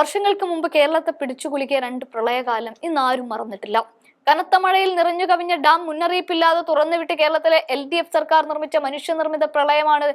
വർഷങ്ങൾക്ക് മുമ്പ് കേരളത്തെ പിടിച്ചുകുലുക്കിയ രണ്ട് പ്രളയകാലം ഇന്ന് ആരും മറന്നിട്ടില്ല. കനത്ത മഴയിൽ നിറഞ്ഞു കവിഞ്ഞ ഡാം മുന്നറിയിപ്പില്ലാതെ തുറന്നുവിട്ട് കേരളത്തിലെ എൽ ഡി എഫ് സർക്കാർ നിർമ്മിച്ച മനുഷ്യനിർമ്മിത പ്രളയമാണ്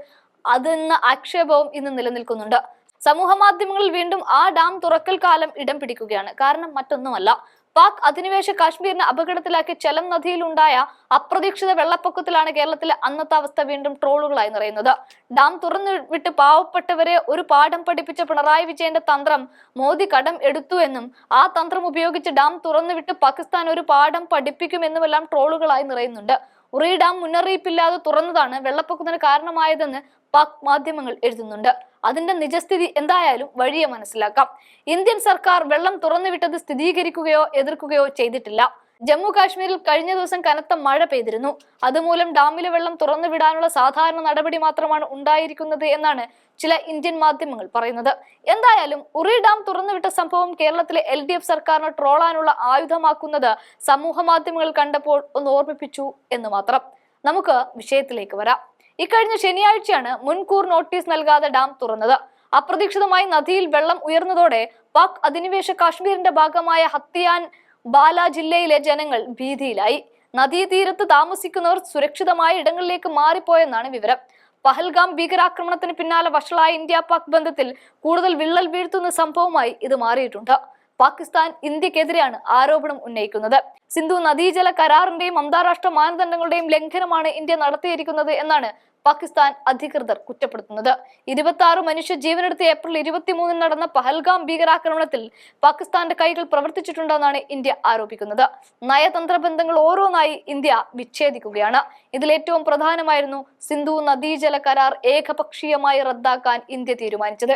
അതെന്ന ആക്ഷേപവും ഇന്ന് നിലനിൽക്കുന്നുണ്ട്. സമൂഹ മാധ്യമങ്ങളിൽ വീണ്ടും ആ ഡാം തുറക്കൽ കാലം ഇടം പിടിക്കുകയാണ്. കാരണം മറ്റൊന്നുമല്ല. പാക് അധിനിവേശ കാശ്മീരിനെ അപകടത്തിലാക്കി ചലം നദിയിലുണ്ടായ അപ്രതീക്ഷിത വെള്ളപ്പൊക്കത്തിലാണ് കേരളത്തിലെ അന്നത്തെ അവസ്ഥ വീണ്ടും ട്രോളുകളായി നിറയുന്നത്. ഡാം തുറന്നു വിട്ട് പാവപ്പെട്ടവരെ ഒരു പാഠം പഠിപ്പിച്ച പിണറായി വിജയന്റെ തന്ത്രം മോദി കടം എടുത്തു എന്നും ആ തന്ത്രം ഉപയോഗിച്ച് ഡാം തുറന്നു വിട്ട് പാകിസ്ഥാൻ ഒരു പാഠം പഠിപ്പിക്കുമെന്നുമെല്ലാം ട്രോളുകളായി നിറയുന്നുണ്ട്. ഉറി ഡാം മുന്നറിയിപ്പില്ലാതെ തുറന്നതാണ് വെള്ളപ്പൊക്കത്തിന് കാരണമായതെന്ന് പാക് മാധ്യമങ്ങൾ എഴുതുന്നുണ്ട്. അതിന്റെ നിജസ്ഥിതി എന്തായാലും വഴിയെ മനസ്സിലാക്കാം. ഇന്ത്യൻ സർക്കാർ വെള്ളം തുറന്നുവിട്ടത് സ്ഥിരീകരിക്കുകയോ എതിർക്കുകയോ ചെയ്തിട്ടില്ല. ജമ്മു കാശ്മീരിൽ കഴിഞ്ഞ ദിവസം കനത്ത മഴ പെയ്തിരുന്നു. അതുമൂലം ഡാമിലെ വെള്ളം തുറന്നുവിടാനുള്ള സാധാരണ നടപടി മാത്രമാണ് ഉണ്ടായിരിക്കുന്നത് എന്നാണ് ചില ഇന്ത്യൻ മാധ്യമങ്ങൾ പറയുന്നത്. എന്തായാലും ഉറി ഡാം തുറന്നുവിട്ട സംഭവം കേരളത്തിലെ എൽ ഡി എഫ് സർക്കാരിനെ ട്രോളാനുള്ള ആയുധമാക്കുന്നത് സമൂഹ മാധ്യമങ്ങൾ കണ്ടപ്പോൾ ഒന്ന് ഓർമ്മിപ്പിച്ചു എന്ന് മാത്രം. നമുക്ക് വിഷയത്തിലേക്ക് വരാം. ഇക്കഴിഞ്ഞ ശനിയാഴ്ചയാണ് മുൻകൂർ നോട്ടീസ് നൽകാതെ ഡാം തുറന്നത്. അപ്രതീക്ഷിതമായി നദിയിൽ വെള്ളം ഉയർന്നതോടെ പാക് അധിനിവേശ കാശ്മീരിന്റെ ഭാഗമായ ഹത്തിയാൻ ബാല ജില്ലയിലെ ജനങ്ങൾ ഭീതിയിലായി. നദീതീരത്ത് താമസിക്കുന്നവർ സുരക്ഷിതമായ ഇടങ്ങളിലേക്ക് മാറിപ്പോയെന്നാണ് വിവരം. പഹൽഗാം ഭീകരാക്രമണത്തിന് പിന്നാലെ വഷളായ ഇന്ത്യ പാക് ബന്ധത്തിൽ കൂടുതൽ വിള്ളൽ വീഴ്ത്തുന്ന സംഭവമായി ഇത് മാറിയിട്ടുണ്ട്. പാകിസ്ഥാൻ ഇന്ത്യക്കെതിരെയാണ് ആരോപണം ഉന്നയിക്കുന്നത്. സിന്ധു നദീജല കരാറിന്റെയും അന്താരാഷ്ട്ര മാനദണ്ഡങ്ങളുടെയും ലംഘനമാണ് ഇന്ത്യ നടത്തിയിരിക്കുന്നത് എന്നാണ് പാകിസ്ഥാൻ അധികൃതർ കുറ്റപ്പെടുത്തുന്നത്. ഇരുപത്തി ആറ് മനുഷ്യ ജീവനെടുത്ത് ഏപ്രിൽ ഇരുപത്തിമൂന്നിന് നടന്ന പഹൽഗാം ഭീകരാക്രമണത്തിൽ പാകിസ്ഥാന്റെ കൈകൾ പ്രവർത്തിച്ചിട്ടുണ്ടെന്നാണ് ഇന്ത്യ ആരോപിക്കുന്നത്. നയതന്ത്ര ബന്ധങ്ങൾ ഓരോന്നായി ഇന്ത്യ വിച്ഛേദിക്കുകയാണ്. ഇതിൽ ഏറ്റവും പ്രധാനമായിരുന്നു സിന്ധു നദീജല കരാർ ഏകപക്ഷീയമായി റദ്ദാക്കാൻ ഇന്ത്യ തീരുമാനിച്ചത്.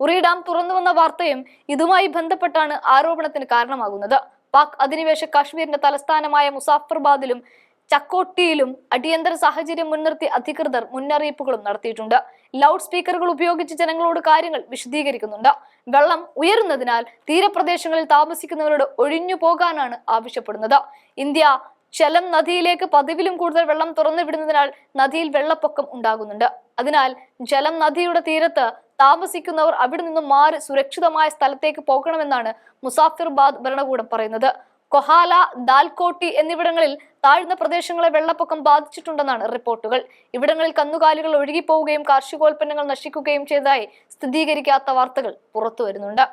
ഉറി ഡാം തുറന്നുവന്ന വാർത്തയും ഇതുമായി ബന്ധപ്പെട്ടാണ് ആരോപണത്തിന് കാരണമാകുന്നത്. പാക് അധിനിവേശ കാശ്മീരിന്റെ തലസ്ഥാനമായ മുസാഫർബാദിലും ചക്കോട്ടിയിലും അടിയന്തര സാഹചര്യം മുൻനിർത്തി അധികൃതർ മുന്നറിയിപ്പുകളും നടത്തിയിട്ടുണ്ട്. ലൗഡ് സ്പീക്കറുകൾ ഉപയോഗിച്ച് ജനങ്ങളോട് കാര്യങ്ങൾ വിശദീകരിക്കുന്നുണ്ട്. വെള്ളം ഉയരുന്നതിനാൽ തീരപ്രദേശങ്ങളിൽ താമസിക്കുന്നവരോട് ഒഴിഞ്ഞു പോകാനാണ് ആവശ്യപ്പെടുന്നത്. ഇന്ത്യ ചെലം നദിയിലേക്ക് പതിവിലും കൂടുതൽ വെള്ളം തുറന്നു വിടുന്നതിനാൽ നദിയിൽ വെള്ളപ്പൊക്കം ഉണ്ടാകുന്നുണ്ട്. അതിനാൽ ജലം നദിയുടെ തീരത്ത് താമസിക്കുന്നവർ അവിടെ നിന്ന് മാറി സുരക്ഷിതമായ സ്ഥലത്തേക്ക് പോകണമെന്നാണ് മുസാഫിർബാദ് ഭരണകൂടം പറയുന്നത്. കൊഹാല ദാൽകോട്ടി എന്നിവിടങ്ങളിൽ താഴ്ന്ന പ്രദേശങ്ങളെ വെള്ളപ്പൊക്കം ബാധിച്ചിട്ടുണ്ടെന്നാണ് റിപ്പോർട്ടുകൾ. ഇവിടങ്ങളിൽ കന്നുകാലികൾ ഒഴുകിപ്പോവുകയും കാർഷികോൽപ്പന്നങ്ങൾ നശിക്കുകയും ചെയ്തതായി സ്ഥിരീകരിക്കാത്ത വാർത്തകൾ പുറത്തു വരുന്നുണ്ട്